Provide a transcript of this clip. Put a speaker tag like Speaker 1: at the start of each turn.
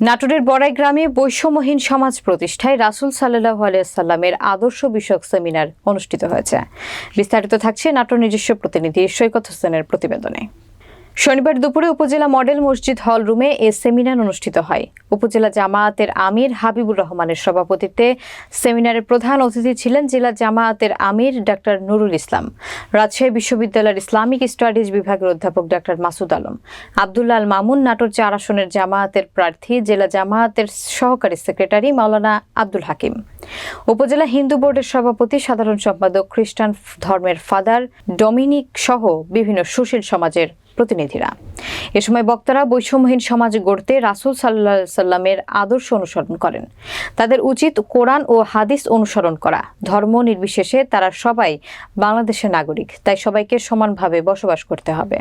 Speaker 1: নাটোরের বড়াই গ্রামে বৈষম্যহীন সমাজ প্রতিষ্ঠায় রাসুল সাল্লাহ আলিয়াল্লামের আদর্শ বিষয়ক সেমিনার অনুষ্ঠিত হয়েছে। বিস্তারিত থাকছে নাটোর নিজস্ব প্রতিনিধি সৈকত হোসেনের প্রতিবেদনে। শনিবার দুপুরে উপজেলা মডেল মসজিদ হল রুমে এ সেমিনার অনুষ্ঠিত হয়। উপজেলা জামায়াতের আমির হাবিবুর রহমানের সভাপতিত্বে সেমিনারের প্রধান অতিথি ছিলেন জেলা জামায়াতের আমির ডাক্তার নুরুল ইসলাম, রাজশাহী বিশ্ববিদ্যালয়ের ইসলামিক স্টাডিজ বিভাগের অধ্যাপক ডাক্তার মাসুদ আলম, আবদুল্লাহ মামুন নাটোর চার আসনের জামায়াতের প্রার্থী, জেলা জামায়াতের সহকারী সেক্রেটারি মাওলানা আব্দুল হাকিম। উপজেলা হিন্দু বোর্ডের সভাপতি, সাধারণ সম্পাদক, খ্রিস্টান ধর্মের ফাদার, ডমিনিক সহ বিভিন্ন সুশীল সমাজের প্রতিনিধিরা। এ সময় বক্তারা বৈষম্যহীন সমাজ গড়তে রাসুল সাল্লাহ সাল্লামের আদর্শ অনুসরণ করেন। তাদের উচিত কোরআন ও হাদিস অনুসরণ করা। ধর্ম নির্বিশেষে তারা সবাই বাংলাদেশের নাগরিক, তাই সবাইকে সমানভাবে বসবাস করতে হবে।